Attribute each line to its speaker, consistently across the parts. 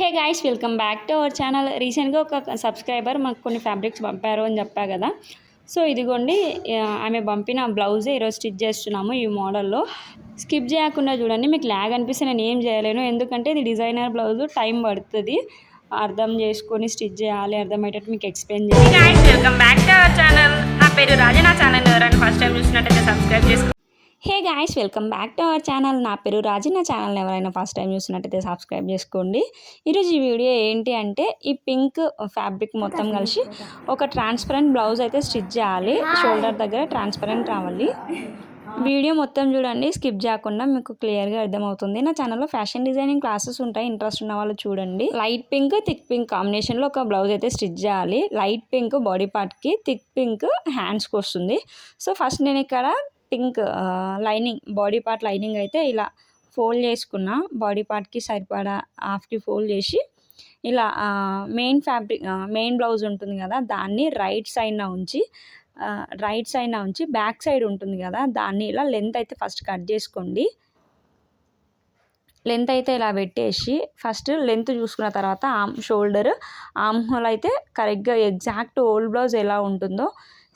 Speaker 1: Hey guys welcome back to our channel రీసెంట్గా ఒక subscriber మాకు కొన్ని ఫ్యాబ్రిక్స్ పంపారు అని చెప్పా కదా. సో ఇదిగోండి ఆమె పంపిన బ్లౌజే ఈరోజు స్టిచ్ చేస్తున్నాము ఈ మోడల్లో స్కిప్ చేయకుండా చూడండి మీకు ల్యాగ్ అనిపిస్తే నేను ఏం చేయలేను. ఎందుకంటే ఇది డిజైనర్ బ్లౌజ్ టైం పడుతుంది. అర్థం చేసుకొని స్టిచ్ చేయాలి అర్థమయ్యేటట్టు మీకు ఎక్స్ప్లెయిన్ చేయాలి.
Speaker 2: Welcome back to our channel నా పేరు రాజు నా ఛానల్. ఎవరైనా ఫస్ట్ టైం చూసినట్టయితే సబ్స్క్రైబ్ చేసుకో
Speaker 1: hey guys welcome back to our channel. నా పేరు రాజు. నా ఛానల్ ఎవరైనా ఫస్ట్ టైం చూసినట్టయితే సబ్స్క్రైబ్ చేసుకోండి. ఈరోజు ఈ వీడియో ఏంటి అంటే ఈ పింక్ ఫ్యాబ్రిక్ మొత్తం కలిసి ఒక ట్రాన్స్పరెంట్ బ్లౌజ్ అయితే స్టిచ్ చేయాలి. షోల్డర్ దగ్గర ట్రాన్స్పరెంట్ రావాలి. వీడియో మొత్తం చూడండి. స్కిప్ చేయకుండా మీకు క్లియర్గా అర్థమవుతుంది. నా ఛానల్లో ఫ్యాషన్ డిజైనింగ్ క్లాసెస్ ఉంటాయి. ఇంట్రెస్ట్ ఉన్న వాళ్ళు చూడండి. లైట్ పింక్ థిక్ పింక్ కాంబినేషన్లో ఒక బ్లౌజ్ అయితే స్టిచ్ చేయాలి. లైట్ పింక్ బాడీ పార్ట్కి థిక్ పింక్ హ్యాండ్స్కి వస్తుంది. సో ఫస్ట్ నేను ఇక్కడ pink lining body part lining అయితే ఇలా ఫోల్డ్ చేసుకున్నా బాడీ పార్ట్కి సరిపడా హాఫ్కి ఫోల్డ్ చేసి ఇలా మెయిన్ ఫ్యాబ్రిక్ మెయిన్ బ్లౌజ్ ఉంటుంది కదా దాన్ని రైట్ సైడ్న ఉంచి రైట్ సైడ్న ఉంచి బ్యాక్ సైడ్ ఉంటుంది కదా దాన్ని ఇలా లెంత్ అయితే ఫస్ట్ కట్ చేసుకోండి. లెంత్ అయితే ఇలా పెట్టేసి ఫస్ట్ లెంత్ చూసుకున్న తర్వాత ఆమ్ షోల్డర్ ఆమ్ హోల్ అయితే కరెక్ట్గా ఎగ్జాక్ట్ ఓల్డ్ బ్లౌజ్ ఎలా ఉంటుందో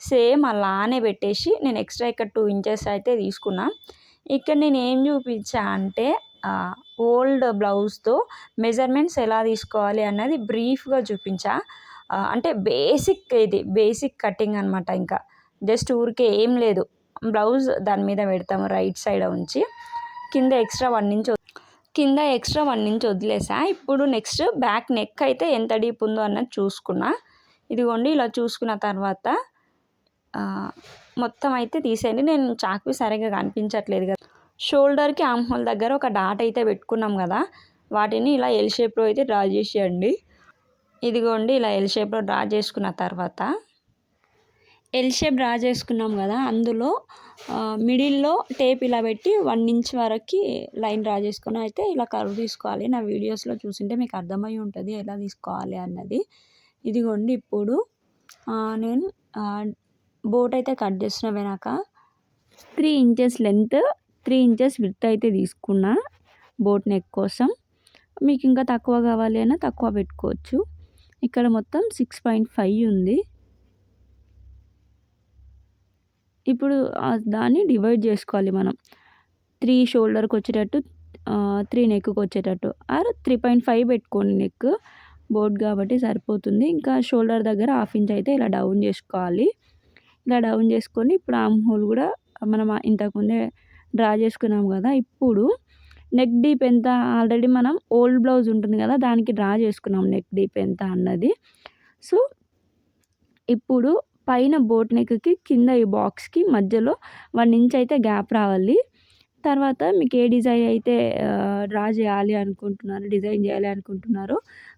Speaker 1: సేమ్ అలానే పెట్టేసి నేను ఎక్స్ట్రా ఇక్కడ టూ ఇంచెస్ అయితే తీసుకున్నా. ఇక్కడ నేను ఏం చూపించా అంటే ఓల్డ్ బ్లౌజ్తో మెజర్మెంట్స్ ఎలా తీసుకోవాలి అన్నది బ్రీఫ్గా చూపించా. అంటే బేసిక్ ఇది బేసిక్ కటింగ్ అనమాట ఇంకా. జస్ట్ ఊరికే ఏం లేదు. బ్లౌజ్ దాని మీద పెడతాము రైట్ సైడ్ ఉంచి. కింద ఎక్స్ట్రా వన్ ఇంచ్ కింద ఎక్స్ట్రా వన్ ఇంచ్ వదిలేసా. ఇప్పుడు నెక్స్ట్ బ్యాక్ నెక్ అయితే ఎంత డీప్ ఉందో అన్నది చూసుకున్నా. ఇదిగోండి ఇలా చూసుకున్న తర్వాత మొత్తం అయితే తీసేయండి. నేను చాకు సరిగ్గా కనిపించట్లేదు కదా. షోల్డర్కి ఆమ్ హోల్ దగ్గర ఒక డాట్ అయితే పెట్టుకున్నాం కదా. వాటిని ఇలా ఎల్ షేప్లో అయితే డ్రా చేసేయండి. ఇదిగోండి ఇలా ఎల్ షేప్లో డ్రా చేసుకున్న తర్వాత ఎల్ షేప్ డ్రా చేసుకున్నాం కదా. అందులో మిడిల్లో టేప్ ఇలా పెట్టి వన్ ఇంచ్ వరకు లైన్ డ్రా చేసుకుని అయితే ఇలా కర్వ్ తీసుకోవాలి. నా వీడియోస్లో చూసింటే మీకు అర్థమై ఉంటుంది ఎలా తీసుకోవాలి అన్నది. ఇదిగోండి ఇప్పుడు నేను బోట్ అయితే కట్ చేసిన వెనక. Three inches length three inches with అయితే తీసుకున్నా బోట్ నెక్ కోసం. మీకు ఇంకా తక్కువ కావాలి అయినా తక్కువ పెట్టుకోవచ్చు. ఇక్కడ మొత్తం సిక్స్ పాయింట్ ఫైవ్ ఉంది. ఇప్పుడు దాన్ని డివైడ్ చేసుకోవాలి మనం. త్రీ షోల్డర్కి వచ్చేటట్టు త్రీ నెక్కి వచ్చేటట్టు. ఆర్ త్రీ పాయింట్ ఫైవ్ పెట్టుకోండి నెక్. బోట్ కాబట్టి సరిపోతుంది. ఇంకా షోల్డర్ దగ్గర హాఫ్ ఇంచ్ అయితే ఇలా డౌన్ చేసుకోవాలి. ఇలా డౌన్ చేసుకొని ఇప్పుడు ఆమ్ హోల్ కూడా మనం ఇంతకుముందే డ్రా చేసుకున్నాం కదా ఇప్పుడు నెక్ డీప్ ఎంత ఆల్రెడీ మనం ఓల్డ్ బ్లౌజ్ ఉంటుంది కదా దానికి డ్రా చేసుకున్నాం నెక్ డీప్ ఎంత అన్నది. సో ఇప్పుడు పైన బోట్ నెక్కి కింద ఈ బాక్స్కి మధ్యలో వన్ ఇంచ్ అయితే గ్యాప్ రావాలి. తర్వాత మీకు ఏ డిజైన్ అయితే డ్రా చేయాలి అనుకుంటున్నారు డిజైన్ చేయాలి అనుకుంటున్నారో.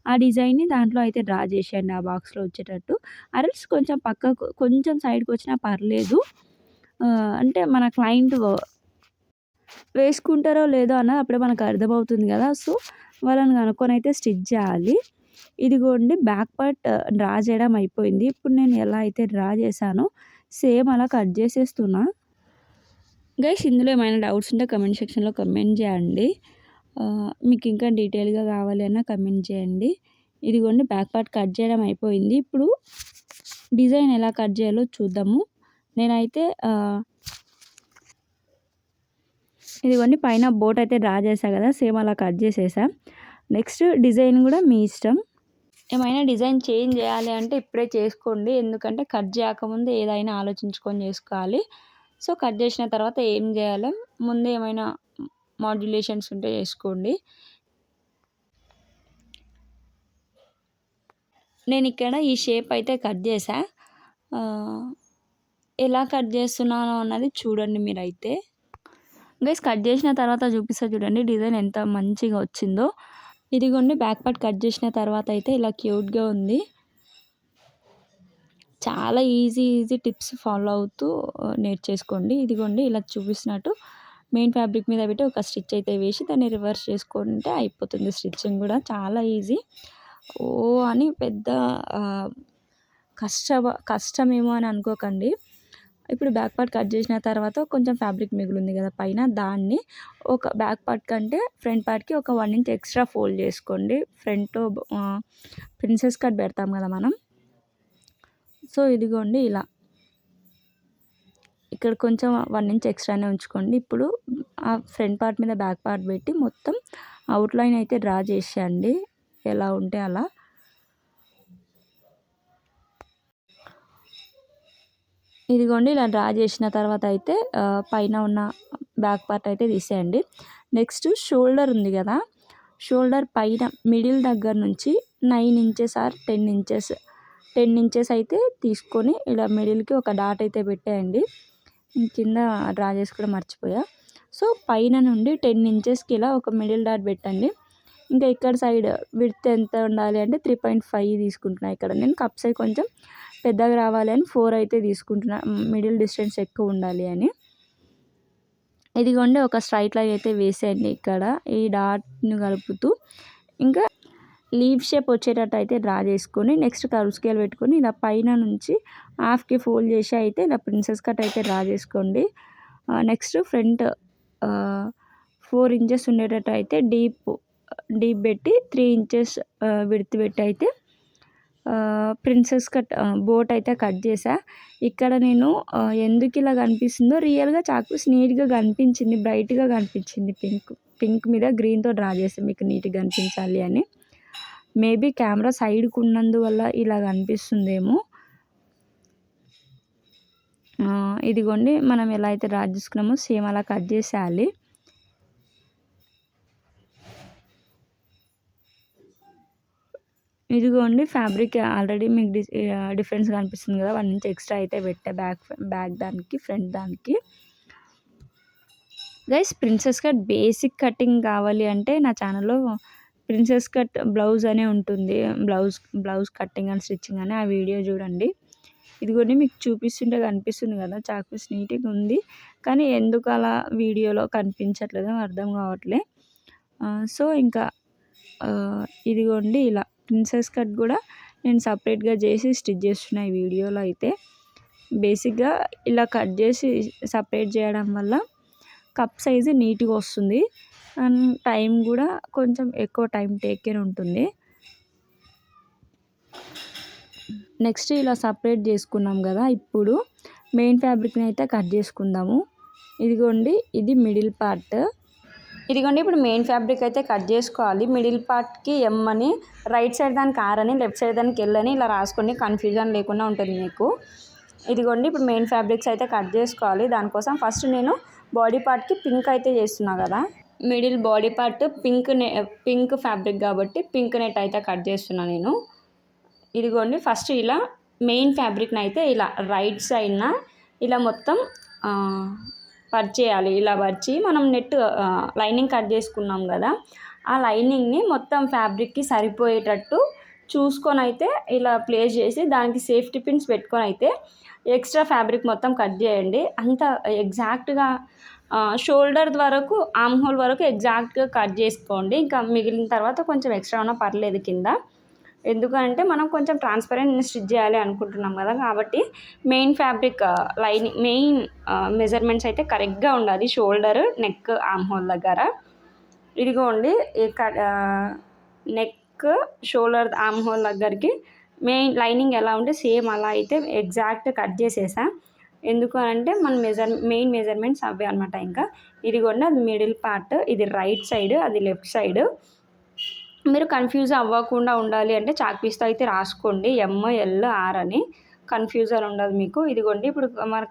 Speaker 1: ఆ డిజైన్ని దాంట్లో అయితే డ్రా చేసేయండి ఆ బాక్స్లో వచ్చేటట్టు. అరల్స్ కొంచెం పక్కకు కొంచెం సైడ్కి వచ్చినా పర్లేదు. అంటే మన క్లయింట్ వేసుకుంటారో లేదో అన్నది అప్పుడే మనకు అర్థమవుతుంది కదా. సో వాళ్ళని కనుక్కొని అయితే స్టిచ్ చేయాలి. ఇదిగోండి బ్యాక్ పార్ట్ డ్రా చేయడం అయిపోయింది. ఇప్పుడు నేను ఎలా అయితే డ్రా చేశానో సేమ్ అలా కట్ చేసేస్తున్నా. గైస్ ఇందులో ఏమైనా డౌట్స్ ఉంటే కమెంట్ సెక్షన్లో కమెంట్ చేయండి. మీకు ఇంకా డీటెయిల్గా కావాలి అన్న కమెంట్ చేయండి. ఇదిగోండి బ్యాక్ పార్ట్ కట్ చేయడం అయిపోయింది. ఇప్పుడు డిజైన్ ఎలా కట్ చేయాలో చూద్దాము. నేనైతే ఇదిగోండి పైన బోట్ అయితే డ్రా చేసా కదా సేమ్ అలా కట్ చేసేసా. నెక్స్ట్ డిజైన్ కూడా మీ ఇష్టం. ఏమైనా డిజైన్ చేంజ్ చేయాలి అంటే ఇప్పుడే చేసుకోండి. ఎందుకంటే కట్ చేయకముందు ఏదైనా ఆలోచించుకొని చేసుకోవాలి. సో కట్ చేసిన తర్వాత ఏం చేయాలి ముందు ఏమైనా మాడ్యులేషన్స్ ఉంటే చేసుకోండి. నేను ఇక్కడ ఈ షేప్ అయితే కట్ చేసా ఎలా కట్ చేస్తున్నాను అన్నది చూడండి మీరైతే. గైస్ కట్ చేసిన తర్వాత చూపిస్తా చూడండి డిజైన్ ఎంత మంచిగా వచ్చిందో. ఇదిగోండి బ్యాక్ పార్ట్ కట్ చేసిన తర్వాత అయితే ఇలా క్యూట్గా ఉంది. చాలా ఈజీ ఈజీ టిప్స్ ఫాలో అవుతూ నేర్చేసుకోండి. ఇదిగోండి ఇలా చూపిస్తున్నట్టు. మెయిన్ ఫ్యాబ్రిక్ మీద పెట్టి ఒక స్టిచ్ అయితే వేసి దాన్ని రివర్స్ చేసుకుంటే అయిపోతుంది స్టిచ్చింగ్ కూడా. చాలా ఈజీ. ఓ అని పెద్ద కష్ట కష్టమేమో అని అనుకోకండి. ఇప్పుడు బ్యాక్ పార్ట్ కట్ చేసిన తర్వాత కొంచెం ఫ్యాబ్రిక్ మిగులుంది కదా పైన దాన్ని ఒక బ్యాక్ పార్ట్ కంటే ఫ్రంట్ పార్ట్కి ఒక వన్ ఇంచ్ ఎక్స్ట్రా ఫోల్డ్ చేసుకోండి. ఫ్రంట్ ప్రిన్సెస్ కట్ పెడతాం కదా మనం. సో ఇదిగోండి ఇలా. ఇక్కడ కొంచెం వన్ ఇంచ్ ఎక్స్ట్రానే ఉంచుకోండి. ఇప్పుడు ఆ ఫ్రంట్ పార్ట్ మీద బ్యాక్ పార్ట్ పెట్టి మొత్తం అవుట్లైన్ అయితే డ్రా చేసేయండి. ఎలా ఉంటే అలా. ఇదిగోండి ఇలా డ్రా చేసిన తర్వాత అయితే పైన ఉన్న బ్యాక్ పార్ట్ అయితే తీసేయండి. నెక్స్ట్ షోల్డర్ ఉంది కదా షోల్డర్ పైన మిడిల్ దగ్గర నుంచి nine inches or ten inches ten inches అయితే తీసుకొని ఇలా మిడిల్కి ఒక డాట్ అయితే పెట్టేయండి. కింద డ్రా చేసుకోవడం మర్చిపోయా. సో పైన నుండి టెన్ ఇంచెస్కి ఇలా ఒక మిడిల్ డాట్ పెట్టండి. ఇంకా ఇక్కడ సైడ్ విడ్త్ ఎంత ఉండాలి అంటే త్రీ పాయింట్ ఫైవ్ తీసుకుంటున్నా ఇక్కడ. నేను కప్ సైడ్ కొంచెం పెద్దగా రావాలి అని ఫోర్ అయితే తీసుకుంటున్నా. మిడిల్ డిస్టెన్స్ ఎక్కువ ఉండాలి అని. ఇదిగోండి ఒక స్ట్రైట్ లైన్ అయితే వేసేయండి ఇక్కడ. ఈ డాట్ను కలుపుతూ. ఇంకా లీవ్ షేప్ వచ్చేటట్టు అయితే డ్రా చేసుకొని నెక్స్ట్ కర్వ్ స్కేల్ పెట్టుకొని ఇలా పైన నుంచి హాఫ్కి ఫోల్డ్ చేసి అయితే ఇలా ప్రిన్సెస్ కట్ అయితే డ్రా చేసుకోండి. నెక్స్ట్ ఫ్రంట్ ఫోర్ ఇంచెస్ ఉండేటట్టు అయితే డీప్ డీప్ పెట్టి త్రీ ఇంచెస్ విడత్ పెట్టి అయితే ప్రిన్సెస్ కట్ బోట్ అయితే కట్ చేసా ఇక్కడ నేను ఎందుకు ఇలా కనిపిస్తుందో రియల్గా చాక్పీస్ నీట్గా కనిపించింది బ్రైట్గా కనిపించింది పింక్ పింక్ మీద గ్రీన్తో డ్రా చేస్తే మీకు నీట్గా కనిపించాలి అని. మేబీ కెమెరా సైడ్కి ఉన్నందువల్ల ఇలా కనిపిస్తుందేమో. ఇదిగోండి మనం ఎలా అయితే డ్రా చేసుకున్నామో సేమ్ అలా కట్ చేసేయాలి. ఇదిగోండి ఫ్యాబ్రిక్ ఆల్రెడీ మీకు డిఫరెన్స్ కనిపిస్తుంది కదా వాటి నుంచి ఎక్స్ట్రా అయితే పెట్టా బ్యాక్ బ్యాక్ దానికి ఫ్రంట్ దానికి. Guys princess cut basic cutting కావాలి అంటే నా ఛానల్లో ప్రిన్సెస్ కట్ బ్లౌజ్ అనే ఉంటుంది. Blouse blouse cutting and stitching అని ఆ వీడియో చూడండి. ఇదిగోండి మీకు చూపిస్తుంటే కనిపిస్తుంది కదా చాక్ పీస్ నీట్గా ఉంది. కానీ ఎందుకు అలా వీడియోలో కనిపించట్లేదు అర్థం కావట్లే. సో ఇంకా ఇదిగోండి ఇలా ప్రిన్సెస్ కట్ కూడా నేను సపరేట్గా చేసి స్టిచ్ చేస్తున్నా ఈ వీడియోలో అయితే. బేసిక్గా ఇలా కట్ చేసి సపరేట్ చేయడం వల్ల కప్ సైజు నీట్గా వస్తుంది. అండ్ టైం కూడా కొంచెం ఎక్కువ టైం టేకెన్ ఉంటుంది. నెక్స్ట్ ఇలా సపరేట్ చేసుకున్నాం కదా ఇప్పుడు మెయిన్ ఫ్యాబ్రిక్ని అయితే కట్ చేసుకుందాము. ఇదిగోండి ఇది మిడిల్ పార్ట్. ఇదిగోండి ఇప్పుడు మెయిన్ ఫ్యాబ్రిక్ అయితే కట్ చేసుకోవాలి. మిడిల్ పార్ట్కి ఎమ్ అని రైట్ సైడ్ దానికి ఆర్ అని లెఫ్ట్ సైడ్ దానికి ఎల్ అని ఇలా రాసుకోండి కన్ఫ్యూజన్ లేకుండా ఉంటుంది మీకు. ఇదిగోండి ఇప్పుడు మెయిన్ ఫ్యాబ్రిక్స్ అయితే కట్ చేసుకోవాలి. దానికోసం ఫస్ట్ నేను బాడీ పార్ట్కి పింక్ అయితే చేస్తున్నా కదా. మిడిల్ బాడీ పార్ట్ పింక్ నె పింక్ ఫ్యాబ్రిక్ కాబట్టి పింక్ నెట్ అయితే కట్ చేస్తున్నా నేను. ఇదిగోండి ఫస్ట్ ఇలా మెయిన్ ఫ్యాబ్రిక్ని అయితే ఇలా రైట్ సైడ్న ఇలా మొత్తం ఆ, పరిచేయాలి ఇలా పరిచి మనం నెట్ లైనింగ్ కట్ చేసుకున్నాం కదా ఆ లైనింగ్ని మొత్తం ఫ్యాబ్రిక్కి సరిపోయేటట్టు చూసుకొని అయితే ఇలా ప్లేస్ చేసి దానికి సేఫ్టీ పిన్స్ పెట్టుకొని అయితే ఎక్స్ట్రా ఫ్యాబ్రిక్ మొత్తం కట్ చేయండి. అంత ఎగ్జాక్ట్గా షోల్డర్ వరకు ఆమ్ హోల్ వరకు ఎగ్జాక్ట్గా కట్ చేసుకోండి. ఇంకా మిగిలిన తర్వాత కొంచెం ఎక్స్ట్రా ఉన్నా పర్లేదు కింద. ఎందుకంటే మనం కొంచెం ట్రాన్స్పరెంట్ స్టిచ్ చేయాలి అనుకుంటున్నాం కదా. కాబట్టి main fabric lining main measurements అయితే కరెక్ట్గా ఉండాలి. షోల్డర్ నెక్ ఆమ్ హోల్ దగ్గర. ఇదిగోండి నెక్ షోల్డర్ ఆమ్ హోల్ దగ్గరికి మెయిన్ లైనింగ్ ఎలా ఉంటే సేమ్ అలా అయితే ఎగ్జాక్ట్ కట్ చేసేసా. ఎందుకు అంటే మన మెజర్ మెయిన్ మెజర్మెంట్స్ అవే అనమాట ఇంకా. ఇదిగోండి అది మిడిల్ పార్ట్ ఇది రైట్ సైడ్ అది లెఫ్ట్ సైడ్ మీరు కన్ఫ్యూజ్ అవ్వకుండా ఉండాలి అంటే చాక్ పీస్తో అయితే రాసుకోండి. ఎమ్ ఎల్ ఆర్ అని కన్ఫ్యూజన్ ఉండదు మీకు. ఇదిగోండి ఇప్పుడు మన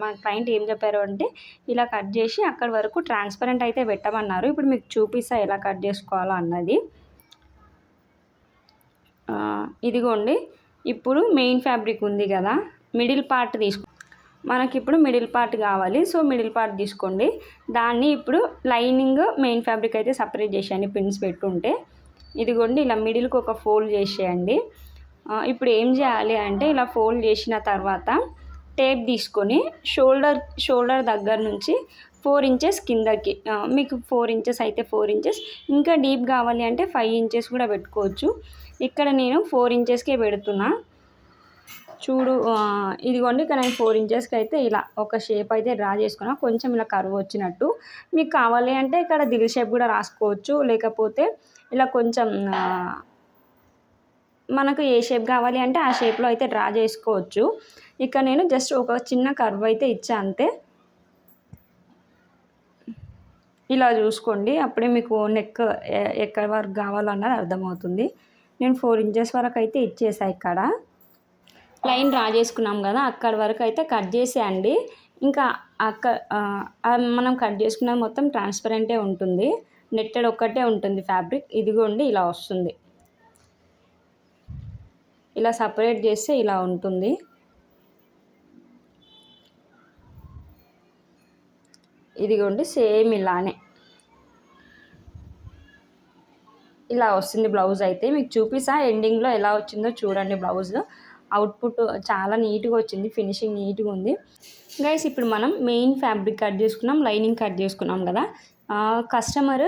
Speaker 1: మన క్లయింట్ ఏం చెప్పారు అంటే ఇలా కట్ చేసి అక్కడి వరకు ట్రాన్స్పరెంట్ అయితే పెట్టమన్నారు. ఇప్పుడు మీకు చూపిస్తా ఎలా కట్ చేసుకోవాలో అన్నది. ఇదిగోండి ఇప్పుడు మెయిన్ ఫ్యాబ్రిక్ ఉంది కదా మిడిల్ పార్ట్ తీసుకు మనకి ఇప్పుడు మిడిల్ పార్ట్ కావాలి. సో మిడిల్ పార్ట్ తీసుకోండి. దాన్ని ఇప్పుడు లైనింగ్ మెయిన్ ఫ్యాబ్రిక్ అయితే సపరేట్ చేసేయండి పిన్స్ పెట్టుంటే ఇదిగోండి ఇలా మిడిల్కి ఒక ఫోల్డ్ చేసేయండి. ఇప్పుడు ఏం చేయాలి అంటే ఇలా ఫోల్డ్ చేసిన తర్వాత టేప్ తీసుకొని షోల్డర్ షోల్డర్ దగ్గర నుంచి ఫోర్ ఇంచెస్ కిందకి మీకు ఫోర్ ఇంచెస్ అయితే ఫోర్ ఇంచెస్. ఇంకా డీప్ కావాలి అంటే ఫైవ్ ఇంచెస్ కూడా పెట్టుకోవచ్చు. ఇక్కడ నేను ఫోర్ ఇంచెస్కే పెడుతున్నా. చూడు ఇదిగోండి ఇక్కడ నేను ఫోర్ ఇంచెస్కి అయితే ఇలా ఒక షేప్ అయితే డ్రా చేసుకున్నా. కొంచెం ఇలా కరువు వచ్చినట్టు. మీకు కావాలి అంటే ఇక్కడ దిల్ షేప్ కూడా రాసుకోవచ్చు. లేకపోతే ఇలా కొంచెం మనకు ఏ షేప్ కావాలి అంటే ఆ షేప్లో అయితే డ్రా చేసుకోవచ్చు. ఇక్కడ నేను జస్ట్ ఒక చిన్న కర్వ్ అయితే ఇచ్చా అంతే. ఇలా చూసుకోండి. అప్పుడే మీకు నెక్ ఎక్కడి వరకు కావాలన్నది అర్థమవుతుంది. నేను ఫోర్ ఇంచెస్ వరకు అయితే ఇచ్చేసా ఇక్కడ. లైన్ డ్రా చేసుకున్నాం కదా అక్కడ వరకు అయితే కట్ చేసేయండి. ఇంకా అక్క మనం కట్ చేసుకున్నది మొత్తం ట్రాన్స్పరెంటే ఉంటుంది. నెట్టెడ్ ఒక్కటే ఉంటుంది ఫ్యాబ్రిక్. ఇదిగోండి ఇలా వస్తుంది. ఇలా సపరేట్ చేస్తే ఇలా ఉంటుంది. ఇదిగోండి సేమ్ ఇలానే. ఇలా వస్తుంది బ్లౌజ్ అయితే. మీకు చూపిస్తా ఎండింగ్లో ఎలా వచ్చిందో చూడండి బ్లౌజ్. అవుట్పుట్ చాలా నీట్గా వచ్చింది ఫినిషింగ్ నీట్గా ఉంది. గైస్ ఇప్పుడు మనం మెయిన్ ఫ్యాబ్రిక్ కట్ చేసుకున్నాం లైనింగ్ కట్ చేసుకున్నాం కదా. కస్టమర్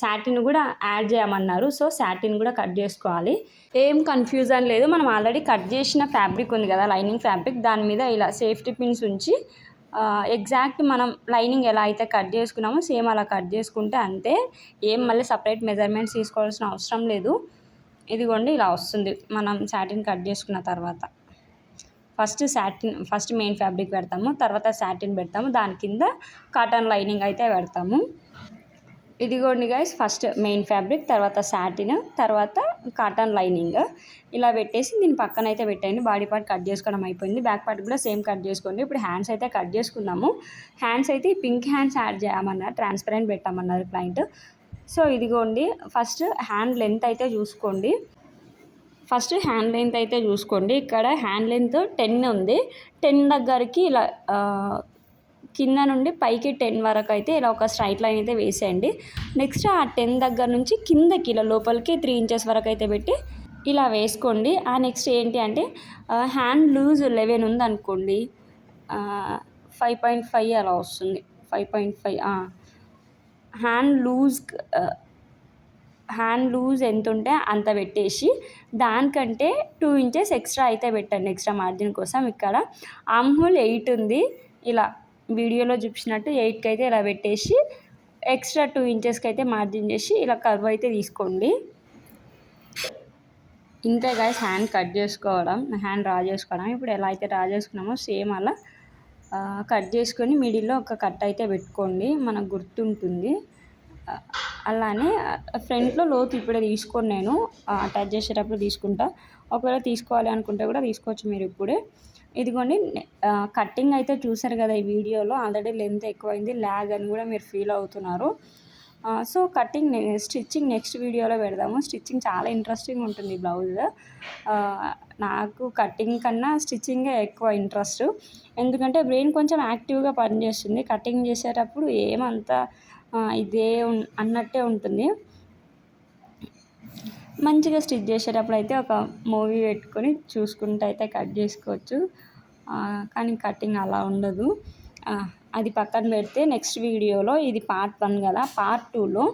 Speaker 1: శాటిన్ కూడా యాడ్ చేయమన్నారు. సో శాటిన్ కూడా కట్ చేసుకోవాలి. ఏం కన్ఫ్యూజన్ లేదు మనం ఆల్రెడీ కట్ చేసిన ఫ్యాబ్రిక్ ఉంది కదా లైనింగ్ ఫ్యాబ్రిక్. దాని మీద ఇలా సేఫ్టీ పిన్స్ ఉంచి ఎగ్జాక్ట్ మనం లైనింగ్ ఎలా అయితే కట్ చేసుకున్నామో సేమ్ అలా కట్ చేసుకుంటే అంతే. ఏం మళ్ళీ సపరేట్ మెజర్మెంట్స్ తీసుకోవాల్సిన అవసరం లేదు. ఇదిగోండి ఇలా వస్తుంది. మనం సాటిన్ కట్ చేసుకున్న తర్వాత. First satin first main fabric పెడతాము. తర్వాత సాటిన్ పెడతాము. దాని కింద కాటన్ లైనింగ్ అయితే పెడతాము. ఇదిగోండి గైస్ ఫస్ట్ మెయిన్ ఫ్యాబ్రిక్ తర్వాత సాటిన్ తర్వాత కాటన్ లైనింగ్ ఇలా పెట్టేసి దీని పక్కన అయితే పెట్టండి బాడీ పార్ట్ కట్ చేసుకోవడం అయిపోయింది. బ్యాక్ పార్ట్ కూడా సేమ్ కట్ చేసుకోండి. ఇప్పుడు హ్యాండ్స్ అయితే కట్ చేసుకున్నాము. హ్యాండ్స్ అయితే పింక్ హ్యాండ్స్ యాడ్ చేయమన్నారు. ట్రాన్స్పరెంట్ పెట్టామన్నారు క్లయింట్ సో ఇదిగోండి ఫస్ట్ హ్యాండ్ లెంత్ అయితే చూసుకోండి. ఫస్ట్ హ్యాండ్ లెంత్ అయితే చూసుకోండి. ఇక్కడ హ్యాండ్ లెంత్ టెన్ ఉంది. టెన్ దగ్గరికి ఇలా కింద నుండి పైకి టెన్ వరకు అయితే ఇలా ఒక స్ట్రైట్ లైన్ అయితే వేసేయండి. నెక్స్ట్ ఆ టెన్ దగ్గర నుంచి కిందకి ఇలా లోపలికి త్రీ ఇంచెస్ వరకు అయితే పెట్టి ఇలా వేసుకోండి. ఆ నెక్స్ట్ ఏంటి అంటే హ్యాండ్ లూజ్ లెవెన్ ఉంది అనుకోండి ఫైవ్ పాయింట్ ఫైవ్ అలా వస్తుంది. Five point five hand loose hand loose ఎంత ఉంటే అంత పెట్టేసి దానికంటే టూ ఇంచెస్ ఎక్స్ట్రా అయితే పెట్టండి ఎక్స్ట్రా మార్జిన్ కోసం. ఇక్కడ ఆమ్హోల్ ఎయిట్ ఉంది. ఇలా వీడియోలో చూపించినట్టు ఎయిట్కి అయితే ఇలా పెట్టేసి ఎక్స్ట్రా టూ ఇంచెస్కి అయితే మార్జిన్ చేసి ఇలా కర్వ్ అయితే తీసుకోండి. ఇంతే గాయస్ హ్యాండ్ కట్ చేసుకోవడం హ్యాండ్ డ్రా చేసుకోవడం. ఇప్పుడు ఎలా అయితే డ్రా చేసుకున్నామో సేమ్ అలా కట్ చేసుకొని మిడిల్లో ఒక కట్ అయితే పెట్టుకోండి మనకు గుర్తుంటుంది. అలానే ఫ్రంట్లో లోతు ఇప్పుడే తీసుకోను నేను. అటాచ్ చేసేటప్పుడు తీసుకుంటా. ఒకవేళ తీసుకోవాలి అనుకుంటే కూడా తీసుకోవచ్చు మీరు ఇప్పుడే. ఇదిగోండి కట్టింగ్ అయితే చూసారు కదా ఈ వీడియోలో ఆల్రెడీ లెంత్ ఎక్కువైంది ల్యాగ్ అని కూడా మీరు ఫీల్ అవుతున్నారు. సో కటింగ్ స్టిచ్చింగ్ నెక్స్ట్ వీడియోలో పెడదాము. స్టిచ్చింగ్ చాలా ఇంట్రెస్టింగ్ ఉంటుంది బ్లౌజ్. నాకు కటింగ్ కన్నా స్టిచ్చింగే ఎక్కువ ఇంట్రెస్ట్. ఎందుకంటే బ్రెయిన్ కొంచెం యాక్టివ్గా పనిచేస్తుంది. కటింగ్ చేసేటప్పుడు ఏమంతా ఇదే అన్నట్టే ఉంటుంది. మంచిగా స్టిచ్ చేసేటప్పుడు అయితే ఒక మూవీ పెట్టుకొని చూసుకుంటూ అయితే కట్ చేసుకోవచ్చు. కానీ కటింగ్ అలా ఉండదు. అది పక్కన పెడితే నెక్స్ట్ వీడియోలో ఇది పార్ట్ వన్ కదా పార్ట్ టూలో.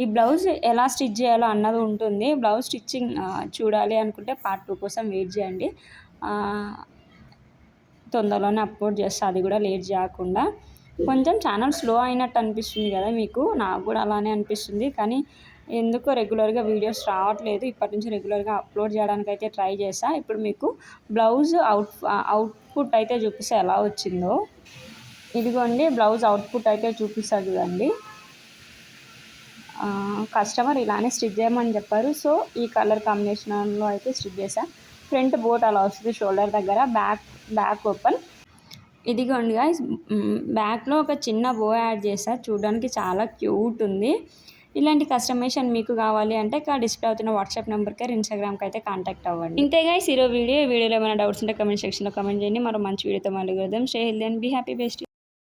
Speaker 1: ఈ బ్లౌజ్ ఎలా స్టిచ్ చేయాలో అన్నది ఉంటుంది. బ్లౌజ్ స్టిచ్చింగ్ చూడాలి అనుకుంటే పార్ట్ టూ కోసం వెయిట్ చేయండి. తొందరలోనే అప్లోడ్ చేస్తా అది కూడా లేట్ చేయకుండా. కొంచెం ఛానల్ స్లో అయినట్టు అనిపిస్తుంది కదా మీకు నాకు కూడా అలానే అనిపిస్తుంది. కానీ ఎందుకో రెగ్యులర్గా వీడియోస్ రావట్లేదు. ఇప్పటి నుంచి రెగ్యులర్గా అప్లోడ్ చేయడానికి అయితే ట్రై చేసా ఇప్పుడు మీకు బ్లౌజ్ అవుట్ అవుట్పుట్ అయితే చూపిస్తే ఎలా వచ్చిందో. ఇదిగోండి బ్లౌజ్ అవుట్పుట్ అయితే చూపిస్తా చూడండి కస్టమర్ ఇలానే స్టిచ్ చేయమని చెప్పారు. సో ఈ కలర్ కాంబినేషన్లో అయితే స్టిచ్ చేశాను ఫ్రంట్ బోట్ అలా వస్తుంది షోల్డర్ దగ్గర బ్యాక్ బ్యాక్ ఓపెన్. ఇదిగోండి గాయస్ బ్యాక్లో ఒక చిన్న బో యాడ్ చేశారు చూడడానికి చాలా క్యూట్ ఉంది. ఇలాంటి కస్టమైజేషన్ మీకు కావాలి అంటే ఇక్కడ డిస్ప్లే అవుతున్న వాట్సాప్ నెంబర్కి ఇన్స్టాగ్రామ్కి అయితే కాంటాక్ట్ అవ్వండి. ఇంతే గైస్ ఈరోజు వీడియో. వీడియోలో ఏమైనా డౌట్స్ ఉంటే కమెంట్ సెక్షన్లో కమెంట్ చేయండి. మరో మంచి వీడియోతో మళ్ళీ కలుద్దాం. Stay healthy and be happy best